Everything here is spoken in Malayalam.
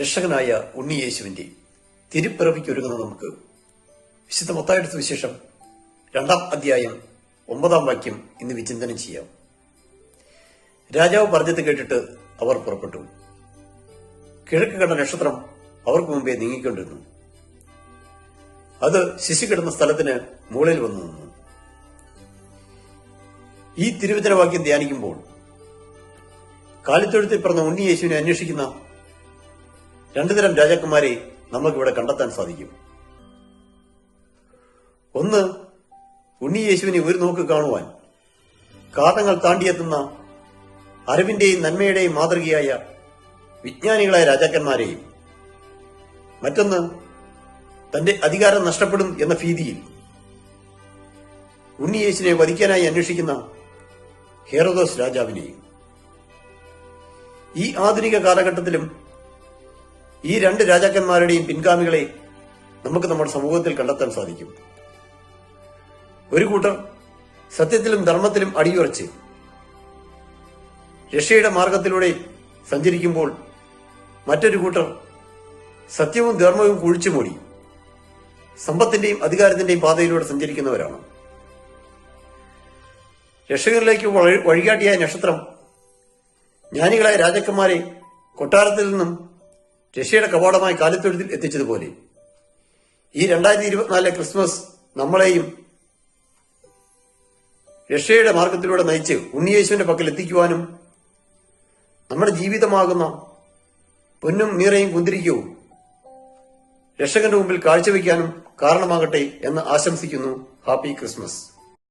രക്ഷകനായ ഉണ്ണിയേശുവിന്റെ തിരുപ്പിറവിക്കൊരുങ്ങുന്ന നമുക്ക്. വിശുദ്ധ മത്തായുടെ സുവിശേഷം രണ്ടാം അധ്യായം ഒമ്പതാം വാക്യം ഇന്ന് വിചിന്തനം ചെയ്യാം. രാജാവ് പറഞ്ഞത് കേട്ടിട്ട് അവർ പുറപ്പെട്ടു. കിഴക്ക് കണ്ട നക്ഷത്രം അവർക്ക് മുമ്പേ നീങ്ങിക്കൊണ്ടിരുന്നു. അത് ശിശു കിടന്ന സ്ഥലത്തിന് മുകളിൽ വന്നു നിന്നു. ഈ തിരുവചനവാക്യം ധ്യാനിക്കുമ്പോൾ കാലിത്തൊഴുത്തിൽ പറഞ്ഞ ഉണ്ണി യേശുവിനെ അന്വേഷിക്കുന്ന രണ്ടുതരം രാജാക്കന്മാരെ നമുക്കിവിടെ കണ്ടെത്താൻ സാധിക്കും. ഒന്ന് ഉണ്ണി യേശുവിനെ ഒരു നോക്ക് കാണുവാൻ. കാതങ്ങൾ താണ്ടിയെത്തുന്ന അറിവിന്റെയും നന്മയുടെയും മാതൃകയായ വിജ്ഞാനികളായ രാജാക്കന്മാരെയും. മറ്റൊന്ന് തന്റെ അധികാരം നഷ്ടപ്പെടും എന്ന ഭീതിയിൽ. ഉണ്ണിയേശുവിനെ വധിക്കാനായി അന്വേഷിക്കുന്ന ഹേറോദോസ് രാജാവിനെയും. ഈ ആധുനിക കാലഘട്ടത്തിലും ഈ രണ്ട് രാജാക്കന്മാരുടെയും പിൻഗാമികളെ നമുക്ക് നമ്മുടെ സമൂഹത്തിൽ കണ്ടെത്താൻ സാധിക്കും. ഒരു കൂട്ടർ സത്യത്തിലും ധർമ്മത്തിലും അടിയുറച്ച് രക്ഷയുടെ മാർഗത്തിലൂടെ സഞ്ചരിക്കുമ്പോൾ മറ്റൊരു കൂട്ടർ സത്യവും ധർമ്മവും കുഴിച്ചു മൂടി സമ്പത്തിന്റെയും അധികാരത്തിന്റെയും പാതയിലൂടെ സഞ്ചരിക്കുന്നവരാണ്. രക്ഷകരിലേക്ക് വഴികാട്ടിയായ നക്ഷത്രം ജ്ഞാനികളായ രാജാക്കന്മാരെ കൊട്ടാരത്തിൽ നിന്നും രഷ്യയുടെ കവാടമായി കാലിത്തൊഴുത്തിൽ എത്തിച്ചതുപോലെ. ഈ രണ്ടായിരത്തി ഇരുപത്തിനാലിലെ ക്രിസ്മസ് നമ്മളെയും രക്ഷയുടെ മാർഗത്തിലൂടെ നയിച്ച് ഉണ്ണിയേശുവിന്റെ പക്കൽ എത്തിക്കുവാനും നമ്മുടെ ജീവിതമാകുന്ന പൊന്നും മീറയും കുന്തിരിക്കവും രക്ഷകന്റെ മുമ്പിൽ കാഴ്ചവെക്കാനും കാരണമാകട്ടെ എന്ന് ആശംസിക്കുന്നു. Happy Christmas.